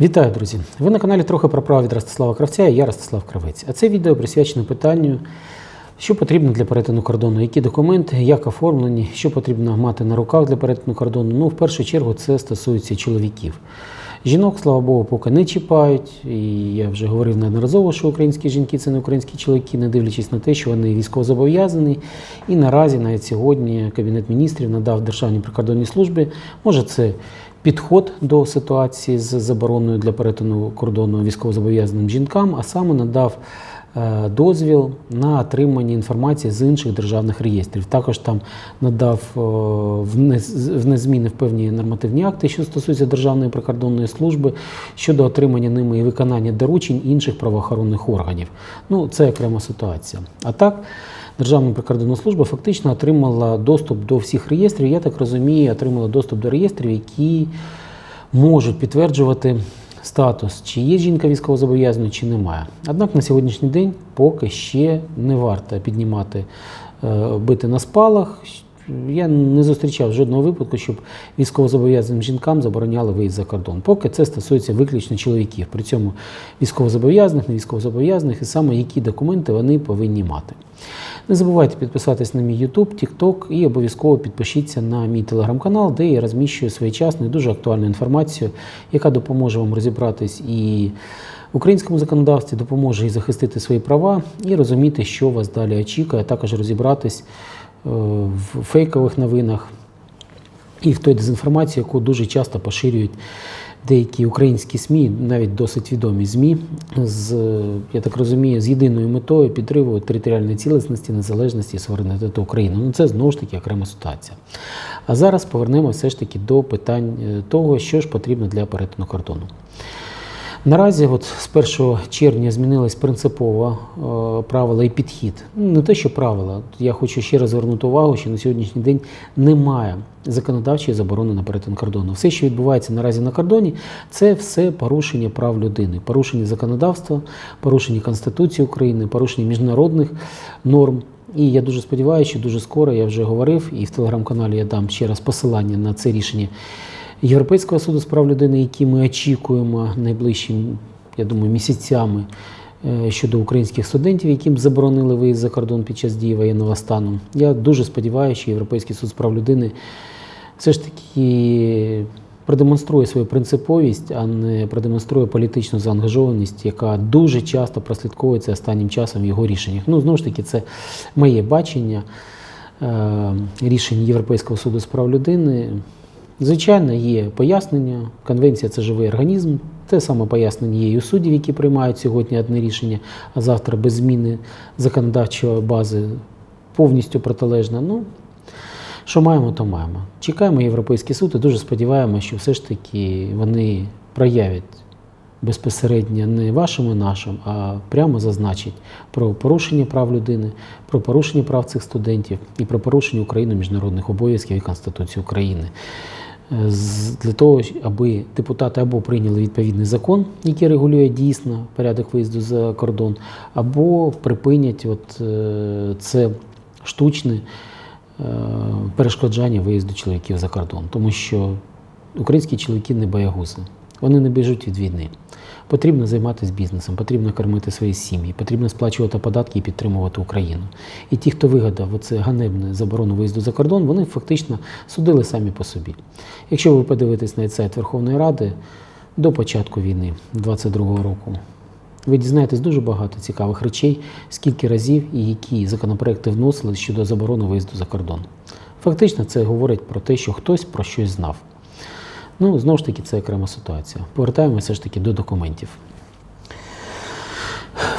Вітаю, друзі! Ви на каналі трохи про право від Ростислава Кравця і я Ростислав Кравець. А це відео присвячено питанню, що потрібно для перетину кордону, які документи, як оформлені, що потрібно мати на руках для перетину кордону. Ну, в першу чергу, це стосується чоловіків. Жінок, слава Богу, поки не чіпають. І я вже говорив неодноразово, що українські жінки це не українські чоловіки, не дивлячись на те, що вони військовозобов'язані. І наразі, навіть сьогодні, Кабінет міністрів надав Державній прикордонній службі, може це підход до ситуації з забороною для перетину кордону військовозобов'язаним жінкам, а саме надав е, дозвіл на отримання інформації з інших державних реєстрів. Також там надав е, внезміни в певні нормативні акти, що стосуються Державної прикордонної служби щодо отримання ними і виконання доручень інших правоохоронних органів. Ну, це окрема ситуація. А так. Державна прикордонна служба фактично отримала доступ до всіх реєстрів. Я так розумію, отримала доступ до реєстрів, які можуть підтверджувати статус, чи є жінка військовозобов'язаною, чи немає. Однак на сьогоднішній день поки ще не варто піднімати, е, бити на спалах. Я не зустрічав жодного випадку, щоб військовозобов'язаним жінкам забороняли виїзд за кордон. Поки це стосується виключно чоловіків. При цьому військовозобов'язаних, не військовозобов'язаних і саме які документи вони повинні мати. Не забувайте підписатись на мій YouTube, TikTok і обов'язково підпишіться на мій телеграм-канал, де я розміщую своєчасну і дуже актуальну інформацію, яка допоможе вам розібратись і в українському законодавстві, допоможе і захистити свої права, і розуміти, що вас далі очікує, а також розібратись е, в фейкових новинах і в той дезінформації, яку дуже часто поширюють деякі українські СМІ, навіть досить відомі ЗМІ, з, я так розумію, з єдиною метою підриву територіальної цілісності, незалежності і суверенітету України. Ну це знову ж таки окрема ситуація. А зараз повернемо все ж таки до питань е, того, що ж потрібно для перетину кордону. Наразі, от з 1 червня змінились принципово е, правила і підхід. Ну, Не те, що правила. Я хочу ще раз звернути увагу, що на сьогоднішній день немає законодавчої заборони на перетин кордону. Все, що відбувається наразі на кордоні, це все порушення прав людини, порушення законодавства, порушення Конституції України, порушення міжнародних норм. І я дуже сподіваюся, що дуже скоро я вже говорив, і в телеграм-каналі я дам ще раз посилання на це рішення Європейського суду з прав людини, які ми очікуємо найближчим, я думаю, місяцями е, щодо українських студентів, яким заборонили виїзд за кордон під час дії воєнного стану. Я дуже сподіваюся, що Європейський суд з прав людини все ж таки продемонструє свою принциповість, а не продемонструє політичну заангажованість, яка дуже часто прослідковується останнім часом в його рішеннях. Ну, знову ж таки, це моє бачення е, рішень Європейського суду з прав людини. Звичайно, є пояснення. Конвенція це живий організм. Те саме пояснення є і у суддів, які приймають сьогодні одне рішення, а завтра без зміни законодавчої бази повністю протилежна. Ну, що маємо, то маємо. Чекаємо Європейський суд і дуже сподіваємося, що все ж таки вони проявять безпосередньо не вашим і нашим, а прямо зазначать про порушення прав людини, про порушення прав цих студентів і про порушення Україною міжнародних обов'язків і Конституції України. Для того, аби депутати або прийняли відповідний закон, який регулює дійсно порядок виїзду за кордон, або припинять от, е, це штучне е, перешкоджання виїзду чоловіків за кордон, тому що українські чоловіки не боягузи, вони не біжуть від війни. Потрібно займатися бізнесом, потрібно кормити свої сім'ї, потрібно сплачувати податки і підтримувати Україну. І ті, хто вигадав оце ганебне заборону виїзду за кордон, вони фактично судили самі по собі. Якщо ви подивитесь на сайт Верховної Ради до початку війни 22-го року, ви дізнаєтесь дуже багато цікавих речей, скільки разів і які законопроекти вносили щодо заборони виїзду за кордон. Фактично, це говорить про те, що хтось про щось знав. Ну, знову ж таки, це окрема ситуація. Повертаємося ж таки до документів.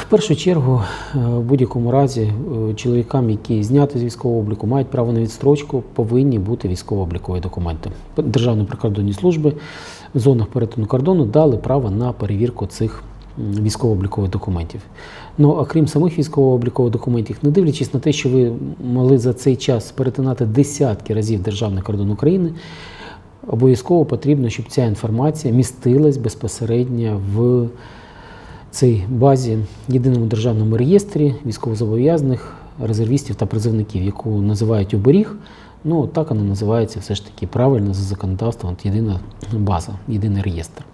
В першу чергу, е, в будь-якому разі, е, чоловікам, які зняті з військового обліку, мають право на відстрочку, повинні бути військово-облікові документи. Державні прикордонні служби в зонах перетину кордону дали право на перевірку цих військово-облікових документів. Ну, окрім самих військово-облікових документів, не дивлячись на те, що ви могли за цей час перетинати десятки разів державний кордон України, обов'язково потрібно, щоб ця інформація містилась безпосередньо в цій базі єдиному державному реєстрі військовозобов'язаних резервістів та призовників, яку називають оберіг. Ну, так вона називається все ж таки правильно за законодавством, от єдина база, єдиний реєстр.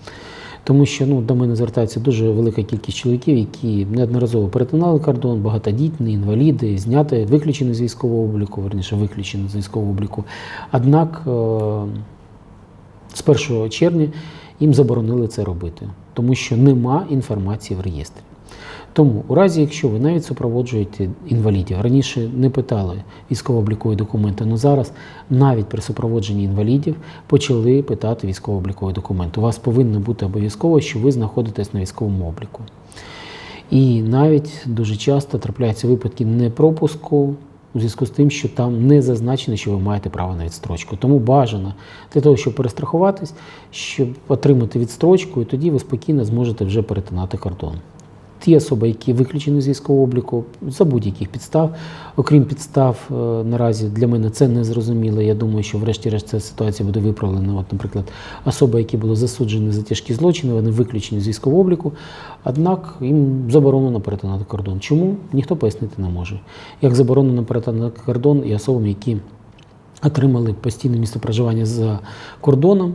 Тому що ну, до мене звертається дуже велика кількість чоловіків, які неодноразово перетинали кордон, багатодітні, інваліди, зняти, виключені з військового обліку, верніше виключені з військового обліку. Однак е, з 1 червня їм заборонили це робити, тому що нема інформації в реєстрі. Тому, у разі, якщо ви навіть супроводжуєте інвалідів, раніше не питали військово-облікові документи, але зараз навіть при супроводженні інвалідів почали питати військово-облікові документи. У вас повинно бути обов'язково, що ви знаходитесь на військовому обліку. І навіть дуже часто трапляються випадки непропуску у зв'язку з тим, що там не зазначено, що ви маєте право на відстрочку. Тому бажано для того, щоб перестрахуватись, щоб отримати відстрочку, і тоді ви спокійно зможете вже перетинати кордон. Ті особи, які виключені з військового обліку, за будь-яких підстав, окрім підстав, е, наразі для мене це не зрозуміло. Я думаю, що врешті-решт ця ситуація буде виправлена. От, наприклад, особи, які були засуджені за тяжкі злочини, вони виключені з військового обліку, однак їм заборонено перетинати кордон. Чому? Ніхто пояснити не може. Як заборонено перетинати кордон і особам, які отримали постійне місце проживання за кордоном.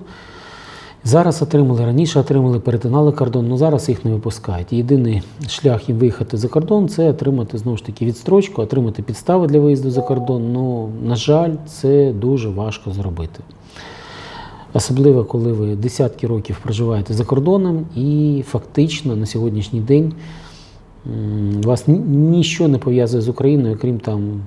Зараз отримали, раніше отримали, перетинали кордон, але зараз їх не випускають. Єдиний шлях їм виїхати за кордон це отримати знову ж таки відстрочку, отримати підстави для виїзду за кордон. Ну, на жаль, це дуже важко зробити. Особливо, коли ви десятки років проживаєте за кордоном і фактично на сьогоднішній день вас ні- ніщо не пов'язує з Україною, крім там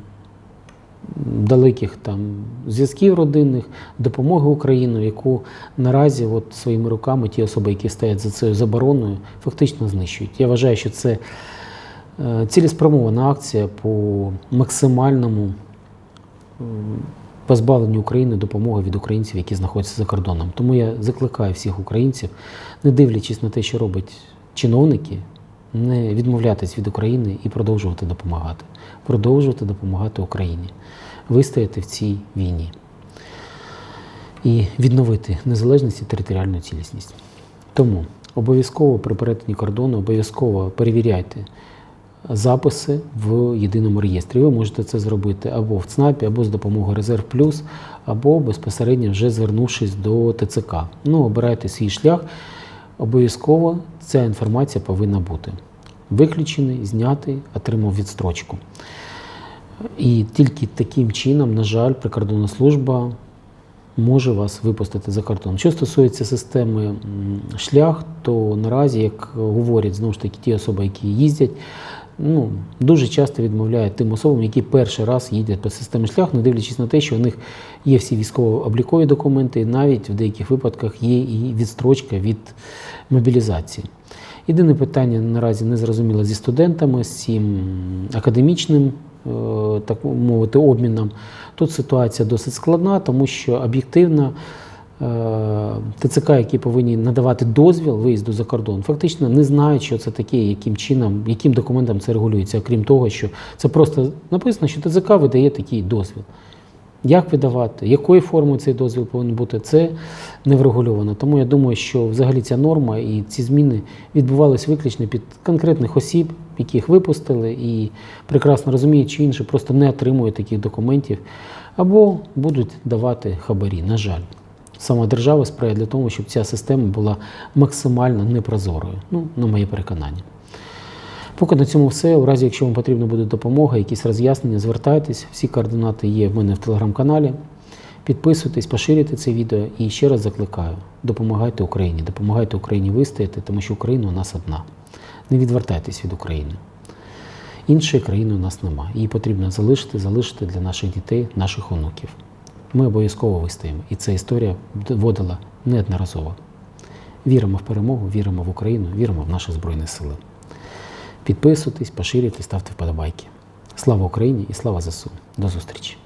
далеких там зв'язків родинних, допомоги Україні, яку наразі от своїми руками ті особи, які стоять за цією забороною, фактично знищують. Я вважаю, що це е, цілеспрямована акція по максимальному позбавленню України допомоги від українців, які знаходяться за кордоном. Тому я закликаю всіх українців, не дивлячись на те, що роблять чиновники, не відмовлятись від України і продовжувати допомагати. Продовжувати допомагати Україні, вистояти в цій війні і відновити незалежність і територіальну цілісність. Тому обов'язково при перетині кордону обов'язково перевіряйте записи в єдиному реєстрі. Ви можете це зробити або в ЦНАПі, або з допомогою Резерв Плюс, або безпосередньо вже звернувшись до ТЦК. Ну, обирайте свій шлях. Обов'язково ця інформація повинна бути. Виключений, знятий, отримав відстрочку. І тільки таким чином, на жаль, прикордонна служба може вас випустити за кордон. Що стосується системи шлях, то наразі, як говорять знову ж таки ті особи, які їздять, ну, дуже часто відмовляють тим особам, які перший раз їдять по системі шлях, не дивлячись на те, що у них є всі військово-облікові документи, і навіть в деяких випадках є і відстрочка від мобілізації. Єдине питання наразі не зрозуміло зі студентами, з цим академічним, е, так мовити, обміном. Тут ситуація досить складна, тому що об'єктивно ТЦК, які повинні надавати дозвіл виїзду за кордон, фактично не знають, що це таке, яким чином, яким документом це регулюється, окрім того, що це просто написано, що ТЦК видає такий дозвіл. Як видавати, якою формою цей дозвіл повинен бути, це не врегульовано. Тому я думаю, що взагалі ця норма і ці зміни відбувалися виключно під конкретних осіб, яких випустили, і прекрасно розуміють, що інші просто не отримують таких документів або будуть давати хабарі. На жаль, сама держава сприяє для того, щоб ця система була максимально непрозорою. Ну, на моє переконання. Поки на цьому все. У разі, якщо вам потрібна буде допомога, якісь роз'яснення, звертайтесь. Всі координати є в мене в телеграм-каналі. Підписуйтесь, поширюйте це відео і ще раз закликаю: допомагайте Україні, допомагайте Україні вистояти, тому що Україна у нас одна. Не відвертайтесь від України. Іншої країни у нас нема. Її потрібно залишити, залишити для наших дітей, наших онуків. Ми обов'язково вистоїмо. І ця історія доводила неодноразово. Віримо в перемогу, віримо в Україну, віримо в наші Збройні Сили. Підписуйтесь, поширюйте, ставте вподобайки. Слава Україні і слава ЗСУ. До зустрічі!